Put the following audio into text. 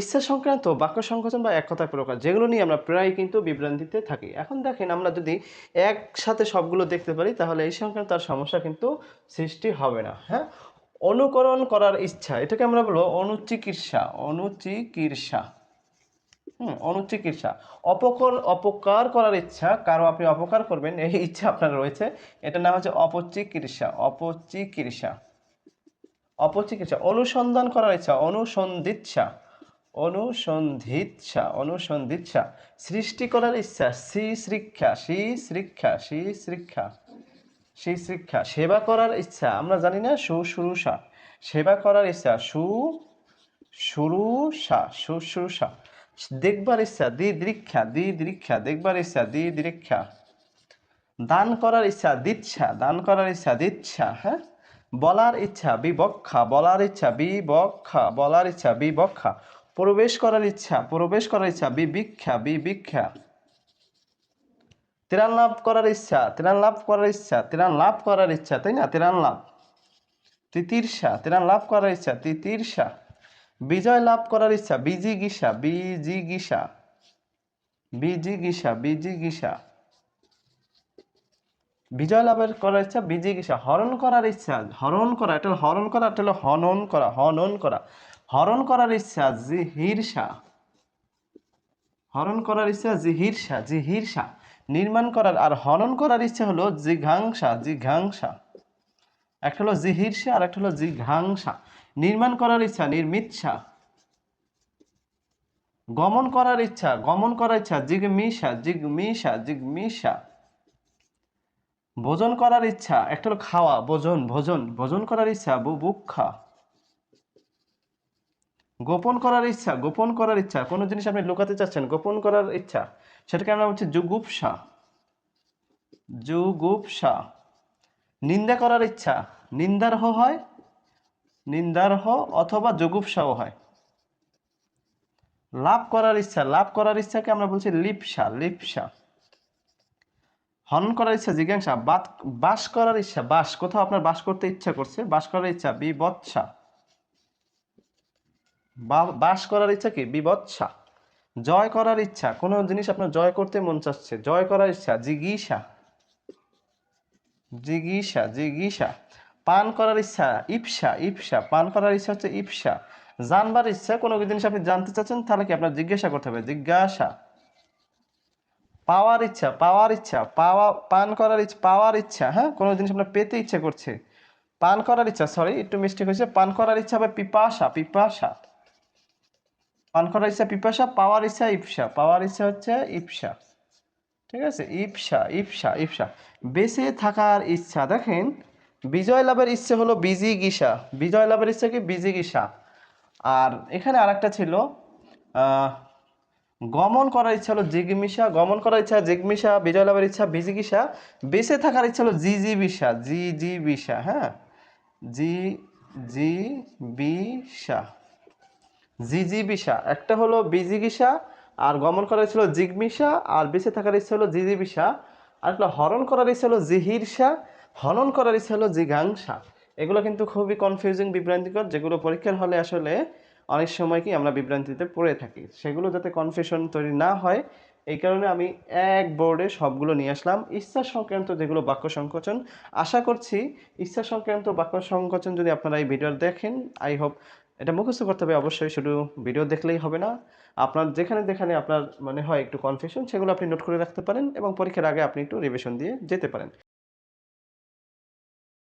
ইচ্ছা সংক্রান্ত বাক্য সংকোচন বা এক কথায় প্রকাশ যেগুলো নিয়ে আমরা প্রায় কিন্তু বিভ্রান্তিতে থাকি। এখন দেখেন, আমরা যদি একসাথে সবগুলো দেখতে পারি, তাহলে এই সংক্রান্ত আর সমস্যা কিন্তু সৃষ্টি হবে না হ্যাঁ? অনুকরণ করার ইচ্ছা, এটাকে আমরা বলব অনুচিকিৎসা অনুচিকিৎসা। হুম, অনুচিকিৎসা। অপকর, অপকার করার ইচ্ছা, কারও আপনি অপকার করবেন, এই ইচ্ছা আপনার রয়েছে। এটার নাম হচ্ছে অপচিকিৎসা অপচিকিৎসা। অপচিকিৎসা, অনুসন্ধান করার ইচ্ছা, অনুসন্ধিৎসা। অনুসন্ধিৎসা অনুসন্ধিৎসা সৃষ্টি করার ইচ্ছা শ্রী শিক্ষা শ্রী শিক্ষা শ্রী শিক্ষা শ্রী শিক্ষা সেবা করার ইচ্ছা, আমরা জানি না, সুশুরুষা, সেবা করার ইচ্ছা, সু শুরুষা শুশ্রূষা দেখবার ইচ্ছা দি দীক্ষা দি দীক্ষা দেখবার ইচ্ছা দি দৃক্ষা দান করার ইচ্ছা, দিচ্ছা, দান করার ইচ্ছা, দিচ্ছা হ্যাঁ? বলার ইচ্ছা, বিবক্ষা, বলার ইচ্ছা, বিবক্ষা, বলার ইচ্ছা, বিবক্ষা প্রবেশ করার ইচ্ছা, প্রবেশ করার ইচ্ছা বিবিক্ষা বিবিক্ষা ত্রাণ লাভ করার ইচ্ছা, ত্রাণ লাভ করার ইচ্ছা, ত্রাণ লাভ করার ইচ্ছা, তাই না? ত্রাণ লাভ। তিতির্ষা ত্রাণ লাভ করার ইচ্ছা তিতির্ষা বিজয় লাভ করার ইচ্ছা, বিজিগিসা বিজিগিসা। বিজিগিসা বিজিগিসা। বিজয় লাভের করার ইচ্ছা, বিজিগিসা। হরণ করার ইচ্ছা, হরণ করা, এটা হরণ করা, এটা হলো হনন করা হনন করা। হরণ করার ইচ্ছা জিহিরসা হরণ করার ইচ্ছা জিহিরসা জিহিরসা নির্মাণ করার আর হনন করার ইচ্ছা হলো জিঘাংসা জিঘাংসা একটা হলো জিহিরসা আর একটা হলো জিঘাংসা নির্মাণ করার ইচ্ছা নির্মিৎসা গমন করার ইচ্ছা, গমন করার ইচ্ছা জিগমিষা জিগমিষা জিগমিষা ভোজন করার ইচ্ছা, একটা হলো খাওয়া, ভোজন ভোজন ভোজন করার ইচ্ছা বুভুক্ষা গোপন করার ইচ্ছা, গোপন করার ইচ্ছা। কোনো জিনিস আপনি লুকাতে চাচ্ছেন, গোপন করার ইচ্ছা। সেটাকে আমরা বলছি যুগুপসা যুগুপসা নিন্দা করার ইচ্ছা। নিন্দার হ হয় নিন্দার হ অথবা যুগুপসাও হয়। লাভ করার ইচ্ছা। লাভ করার ইচ্ছাকে আমরা বলছি লিপসা লিপসা। হনন করার ইচ্ছা, জিজ্ঞাসা। বাস করার ইচ্ছা, বাস। কোথাও আপনার বাস করতে ইচ্ছা করছে, বাস করার ইচ্ছা, বিবৎসা। বাস করার ইচ্ছা কি? বিবৎসা। জয় করার ইচ্ছা। কোনো জিনিস আপনার জয় করতে মন চাচ্ছে। জয় করার ইচ্ছা। জিগিসা। জিগিসা জিগিসা। পান করার ইচ্ছা। ইপসা ইপসা পান করার ইচ্ছা হচ্ছে ইপসা জানবার ইচ্ছা, কোনো জিনিস আপনি জানতে চাচ্ছেন, তাহলে কি আপনার জিজ্ঞাসা করতে হবে? জিজ্ঞাসা। পাওয়ার ইচ্ছা পাওয়ার ইচ্ছা। পাওয়া, পান করার ইচ্ছা, পাওয়ার ইচ্ছা। হ্যাঁ? কোনো জিনিস আপনার পেতে ইচ্ছে করছে। পান করার ইচ্ছা সরি একটু মিস্টেক হয়েছে। পান করার ইচ্ছা হবে পিপাসা পিপাসা। পান করার ইচ্ছা, পিপাসা, পাওয়ার ইচ্ছা, ইপসা। পাওয়ার ইচ্ছা হচ্ছে ইপসা। ঠিক আছে? ইপসা ইপসা ইপসা। বেঁচে থাকার ইচ্ছা। দেখেন, বিজয় লাভের ইচ্ছে হলো বিজি গিসা। বিজয় লাভের ইচ্ছা কি? বিজি গিসা। আর এখানে আরেকটা ছিল গমন করার ইচ্ছা হলো জিগমিশা গমন করার ইচ্ছা জিগমিশা বিজয় লাভের ইচ্ছা বিজিগিসা বেঁচে থাকার ইচ্ছা হলো জি জি বিশা জি জি বিশা হ্যাঁ? জি জি বিশা জিজিবিসা একটা হলো বিজিগিসা আর গমন করার হলো জিগমিসা আর বেঁচে থাকার ইচ্ছা হলো জিজিবিসা আর একটা হরণ করার ইচ্ছা হলো জিহিরসা হনন করার ইচ্ছা হলো জিগাংসা এগুলো কিন্তু খুবই কনফিউজিং বিভ্রান্তিকর, যেগুলো পরীক্ষার হলে আসলে অনেক সময় কি আমরা বিভ্রান্তিতে পড়ে থাকি। সেগুলো যাতে কনফিউশন তৈরি না হয়, এই কারণে আমি এক বোর্ডে সবগুলো নিয়ে আসলাম। ইচ্ছা সংক্রান্ত যেগুলো বাক্য সংকোচন, আশা করছি ইচ্ছা সংক্রান্ত বাক্য সংকোচন যদি আপনারা এই ভিডিও দেখেন আই হোপ এটা মুখস্থ করতে হবে অবশ্যই, শুধু ভিডিও দেখলেই হবে না। আপনার যেখানে যেখানে আপনার মনে হয় একটু কনফিউশন সেগুলো আপনি নোট করে রাখতে পারেন এবং পরীক্ষার আগে আপনি একটু রিভিশন দিয়ে যেতে পারেন।